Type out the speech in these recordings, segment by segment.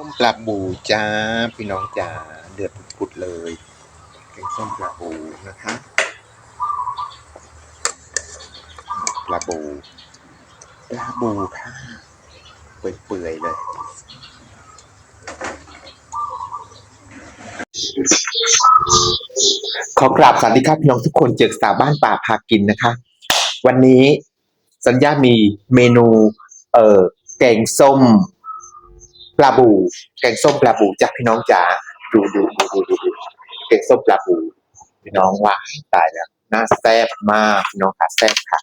ต้มปลาบูจ้าพี่น้องจ๋าเดือดปุดเลยแกงส้มปลาบูนะคะปลาบูปลาบูค่ะเปื่อยๆเลยขอกราบสวัสดีครับพี่น้องทุกคนเจอสาวบ้านป่าพากินนะคะ วันนี้สัญญามีเมนู เอ่อแกงส้ม ปลาบูแกงส้มปลาบูจ้ะพี่น้องจ๋าดูดูดูดูดูดูแกงส้มปลาบูพี่น้องว่าตายแล้วน่าแซ่บมากพี่น้องค่ะแซ่บค่ะ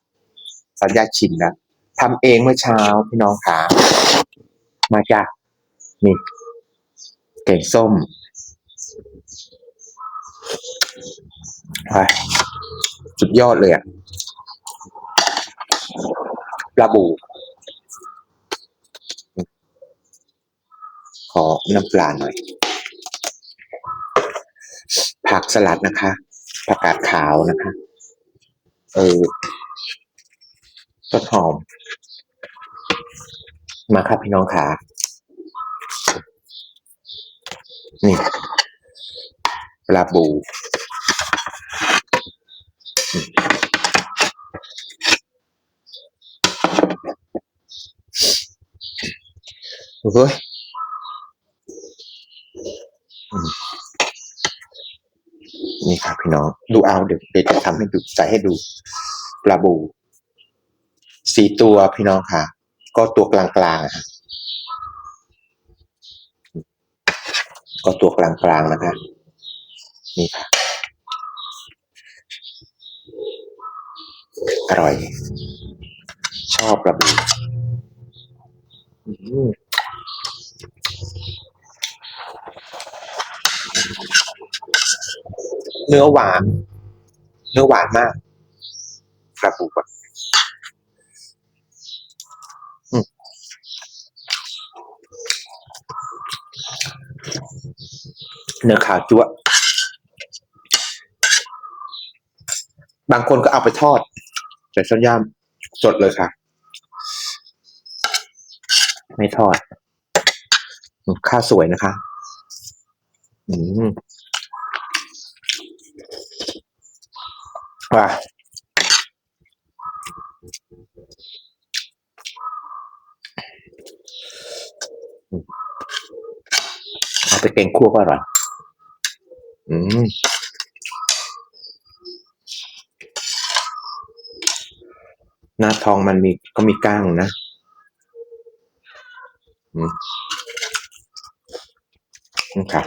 สัญญาชิมนะทำเองเมื่อเช้าพี่น้องค่ะมาจ้ะนี่แกงส้มไปสุดยอดเลยอะปลาบู อน้ำปลาหน่อย ผักสลัดนะคะผักกาดขาวนะคะ เออต้นหอม มาครับพี่น้องขานี่ปลาบูเฮ้ย นี่ครับพี่น้อง ดูเอาเดี๋ยวเดี๋ยวจะทำให้ดูใส่ให้ดูปลาบูสี่ตัวพี่น้องค่ะ ก็ตัวกลางๆอะฮะก็ตัวกลางๆนะคะนี่ค่ะอร่อย ชอบปลาบูอืม เนื้อหวาน เนื้อหวานมากปลาบูแบบอืมเนื้อขาวจั๊วบางคนก็เอาไปทอด แต่ส่วนย่ามสดเลยค่ะ ไม่ทอดอืมข้าวสวยนะคะ อืม ว่า เอาไปแกงคั่วก็อร่อย อืมหน้าทองมันมีก็มีก้างนะอืมอืมค่ะ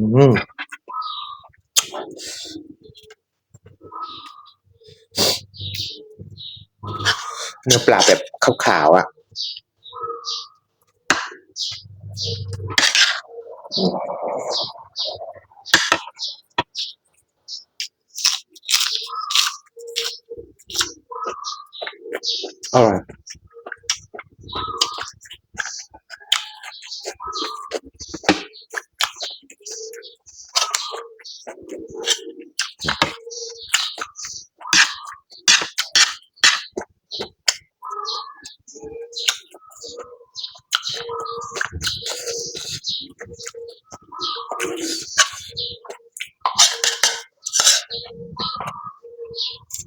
อืมเนื้อปลาแบบขาวๆอะอร่อยอืม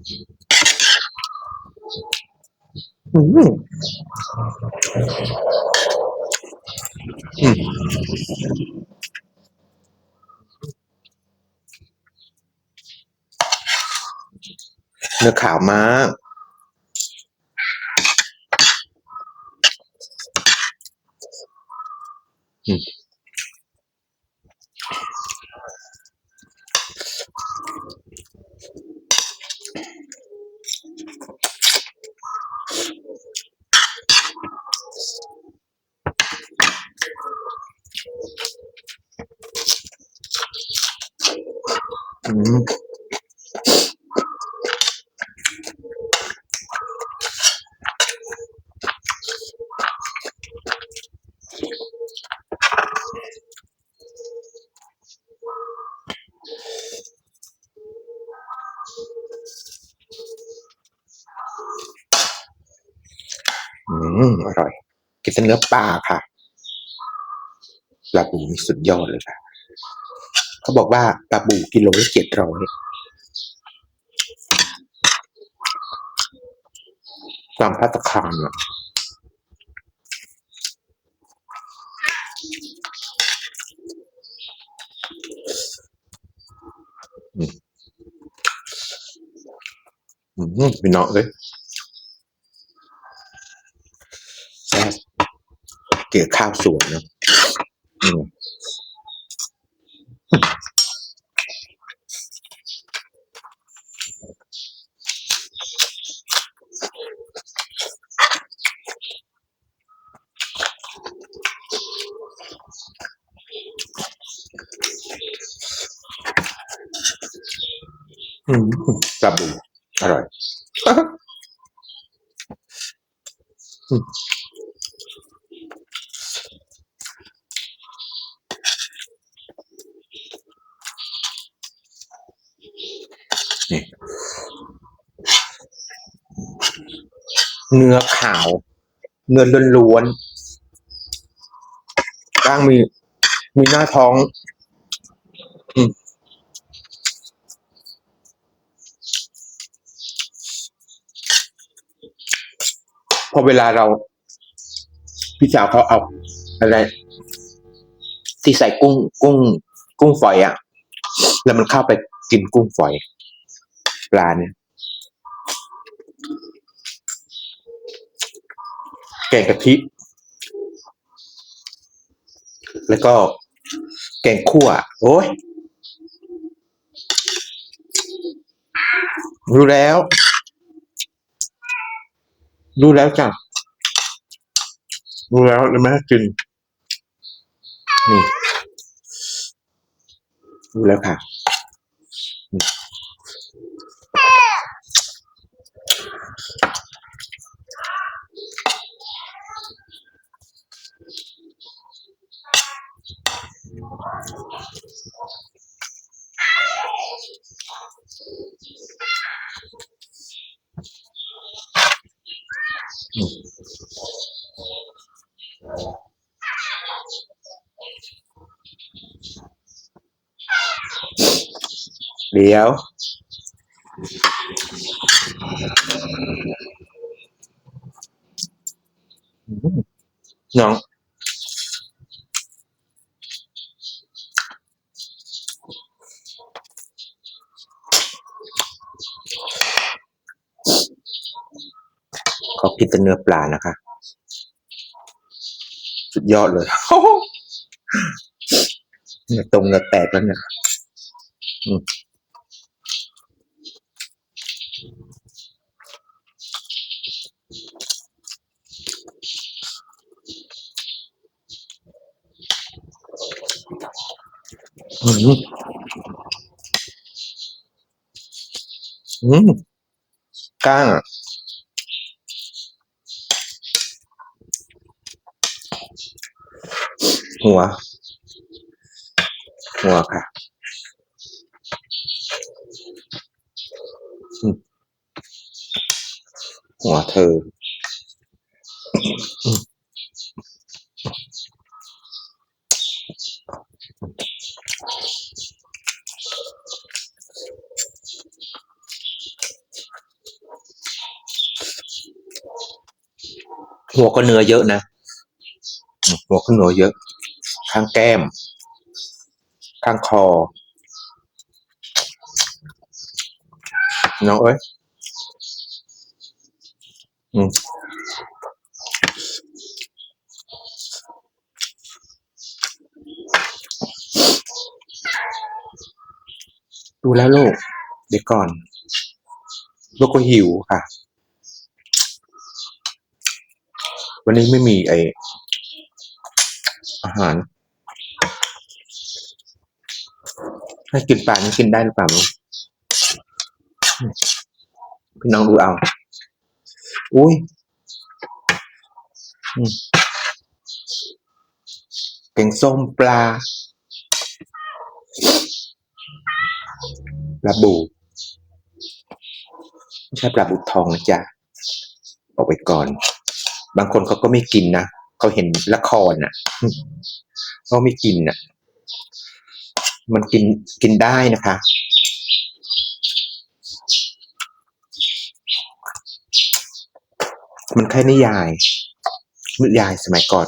อืม เนื้อขาวมากอืม อืมอร่อย กินเนื้อปลาค่ะปลาบูนี่สุดยอดเลยค่ะ เขาบอกว่าปลาบูกิโลละเจ็ดร้อยตามพัตตคารอะอืมอืมพี่น้องเลยแซ่เกี่ยวข้าวสวยเนะอืม อืมปลาบูอร่อยนี่เนื้อขาว เนื้อล้วนๆร่างมี มีหน้าท้อง อืม อเวลาเรา พี่สาวเขาเอาอะไรที่ใส่กุ้ง กุ้ง กุ้งฝอยอะ แล้วมันเข้าไปกินกุ้งฝอย ปลาเนี่ยแกงกะทิ แล้วก็แกงคั่ว โอ้ยรู้แล้ว รู้แล้วจ้ะรู้แล้วเลยไม่ให้กิน นี่ รู้แล้วค่ะนี่ เดี๋ยวอืมน้อง ขอกินแต่เนื้อปลานะคะ สุดยอดเลยเนี่ยตรงเนื้อแตกแล้วเนี่ยอืมอืมอืมก้างอะ หัว หัวค่ะอืมหัวเธออืมหัวก็เนื้อเยอะนะอืมหัวก็เนื้อเยอะ ข้างแก้ม ข้างคอ น้องเอ้ยอืมดูแล้วลูกเดี๋ยวก่อน ลูกก็หิวค่ะ วันนี้ไม่มีไออาหาร ให้กินปลานี่กินได้หรือเปล่าพี่น้องดูเอา อุ้ยอืมแกงส้มปลาปลาบูไม่ใช่ปลาบูทองนะจ๊ะบอกไว้ก่อน บางคนเขาก็ไม่กินนะเขาเห็นละครน่ะเขาไม่กินน่ะ มันกินกินได้นะคะ มันแค่นิยายนิยายสมัยก่อน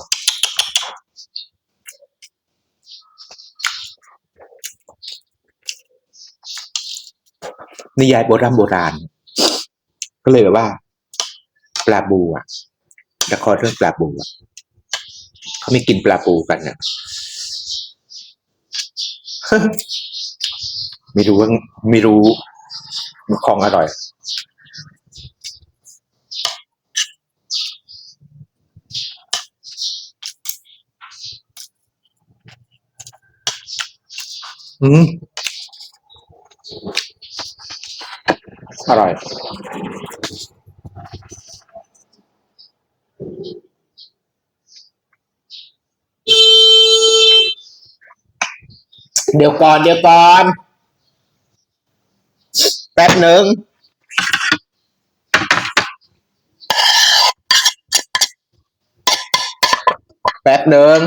นิยายโบราณโบราณ ก็เลยแบบว่า ปลาบูอะละครเรื่องปลาบูอะเขาไม่กินปลาบูกันนะ ไม่รู้ว่าไม่รู้มันของอร่อย อืมอร่อย เดี๋ยวก่อนเดี๋ยวก่อน แป๊บหนึ่งแป๊บหนึ่ง